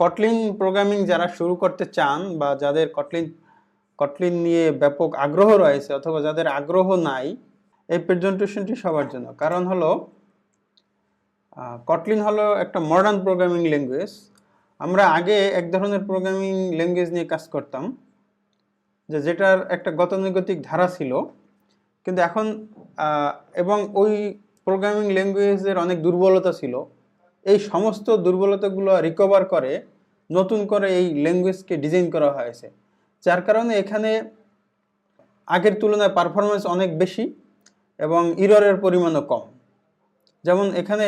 Kotlin programming যারা শুরু করতে চান বা যাদের কটলিন কটলিন নিয়ে ব্যাপক আগ্রহ রয়েছে অথবা যাদের আগ্রহ নাই, এই প্রেজেন্টেশনটি সবার জন্য। কারণ হলো কটলিন হলো একটা মডার্ন প্রোগ্রামিং ল্যাঙ্গুয়েজ আমরা আগে এক ধরনের প্রোগ্রামিং ল্যাঙ্গুয়েজ নিয়ে কাজ করতাম, যে যেটার একটা গতানুগতিক ধারা ছিল। কিন্তু এখন এবং ওই প্রোগ্রামিং ল্যাঙ্গুয়েজের অনেক দুর্বলতা ছিল। এই সমস্ত দুর্বলতাগুলো রিকভার করে নতুন করে এই ল্যাঙ্গুয়েজকে ডিজাইন করা হয়েছে। যার কারণে এখানে আগের তুলনায় পারফরমেন্স অনেক বেশি এবং ইররের পরিমাণও কম। যেমন এখানে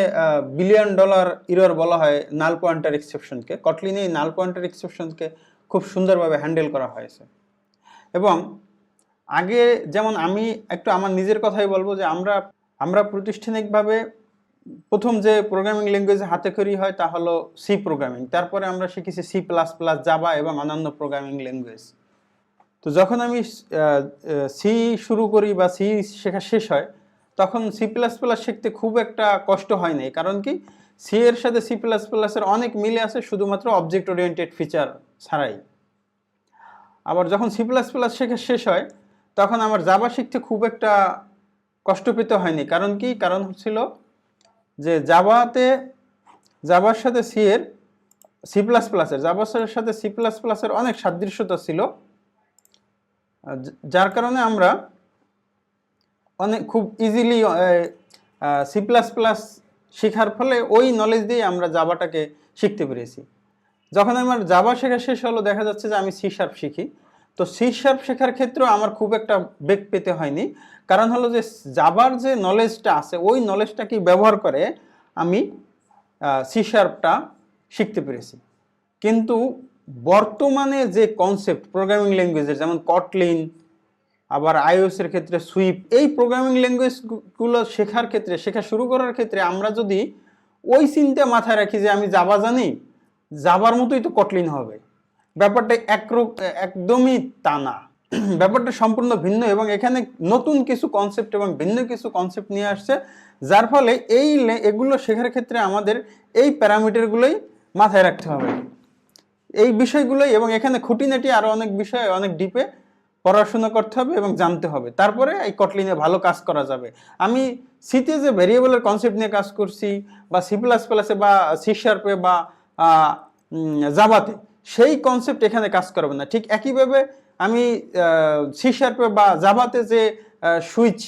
বিলিয়ন ডলার ইরর বলা হয় নাল পয়েন্টার এক্সেপশনকে কটলিনে এই নাল পয়েন্টার এক্সেপশনকে খুব সুন্দরভাবে হ্যান্ডেল করা হয়েছে। এবং আগে যেমন আমি একটু আমার নিজের কথাই বলব যে আমরা আমরা প্রাতিষ্ঠানিকভাবে প্রথম যে প্রোগ্রামিং ল্যাঙ্গুয়েজ হাতে করি হয় তা হলো সি প্রোগ্রামিং তারপরে আমরা শিখেছি সি প্লাস প্লাস জাভা এবং অন্যান্য প্রোগ্রামিং ল্যাঙ্গুয়েজ তো যখন আমি সি শুরু করি বা সি শেখা শেষ হয়, তখন সি প্লাস প্লাস শিখতে খুব একটা কষ্ট হয় নাই। কারণ কি? সি এর সাথে সি প্লাস প্লাসের অনেক মিলে আছে, শুধুমাত্র অবজেক্ট ওরিয়েন্টেড ফিচার ছাড়াই। আবার যখন সি প্লাস প্লাস শেখা শেষ হয়, তখন আমার জাভা শিখতে খুব একটা কষ্ট পেতে হয়নি। কারণ কি? কারণ হচ্ছিল যে জাভাতে, জাভার সাথে সি এর সি প্লাস প্লাসের জাভার সাথে সি প্লাস প্লাসের অনেক সাদৃশ্যতা ছিল। যার কারণে আমরা অনেক, খুব ইজিলি সি প্লাস প্লাস শেখার ফলে ওই নলেজ দিয়ে আমরা জাভাটাকে শিখতে পেরেছি। যখন আমার জাভা শেখা শেষ হলো, দেখা যাচ্ছে যে আমি সি শার্প শিখি। তো সি শার্প শেখার ক্ষেত্রেও আমার খুব একটা বেগ পেতে হয়নি। কারণ হলো যে জাভার যে নলেজটা আছে, ওই নলেজটাকে ব্যবহার করে আমি সি শার্পটা শিখতে পেরেছি। কিন্তু বর্তমানে যে কনসেপ্ট প্রোগ্রামিং ল্যাঙ্গুয়েজের যেমন কটলিন আবার এর ক্ষেত্রে সুইপ এই প্রোগ্রামিং ল্যাঙ্গুয়েজগুলো শেখার ক্ষেত্রে, শেখা শুরু করার ক্ষেত্রে আমরা যদি ওই চিন্তা মাথায় রাখি যে আমি জাভা জানি জাভার মতোই তো কটলিন হবে। ব্যাপারটা একরূপ একদমই তা না। ব্যাপারটা সম্পূর্ণ ভিন্ন এবং এখানে নতুন কিছু কনসেপ্ট এবং ভিন্ন কিছু কনসেপ্ট নিয়ে আসছে, যার ফলে এই এগুলো শেখার ক্ষেত্রে আমাদের এই প্যারামিটারগুলোই মাথায় রাখতে হবে। এই বিষয়গুলোই এবং এখানে খুঁটিনাটি আরও অনেক বিষয়, অনেক ডিপে পড়াশোনা করতে হবে এবং জানতে হবে। তারপরে এই কটলিনে ভালো কাজ করা যাবে। আমি সিতে যে ভেরিয়েবলের কনসেপ্ট নিয়ে কাজ করছি বা সি প্লাস প্লাসে বা সি শার্পে বা জাভাতে সেই কনসেপ্ট এখানে কাজ করবে না। ঠিক একইভাবে আমি সি শার্পে বা জাভাতে যে সুইচ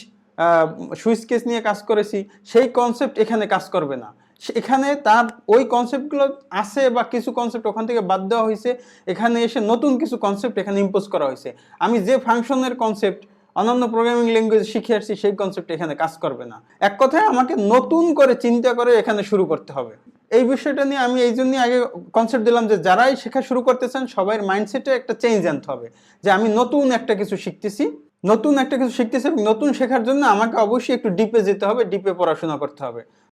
সুইচ কেস নিয়ে কাজ করেছি, সেই কনসেপ্ট এখানে কাজ করবে না। এখানে তার, ওই কনসেপ্টগুলো আছে বা কিছু কনসেপ্ট ওখান থেকে বাদ দেওয়া হয়েছে, এখানে এসে নতুন কিছু কনসেপ্ট এখানে ইম্পোজ করা হয়েছে। আমি যে ফাংশনের কনসেপ্ট অন্যান্য প্রোগ্রামিং ল্যাঙ্গুয়েজ শিখে আসছি, সেই কনসেপ্ট এখানে কাজ করবে না। এক কথায় আমাকে নতুন করে চিন্তা করে এখানে শুরু করতে হবে। এই বিষয়টা নিয়ে আমি এই জন্যই আগে কনসেপ্ট দিলাম যে যারাই শেখা শুরু করতে চান সবাই মাইন্ডসেটে একটা চেঞ্জ আনতে হবে। যে আমি নতুন একটা কিছু শিখতেছি, নতুন একটা কিছু শিখতেছি এবং নতুন শেখার জন্য আমাকে অবশ্যই একটু ডিপে যেতে হবে ডিপে পড়াশোনা করতে হবে।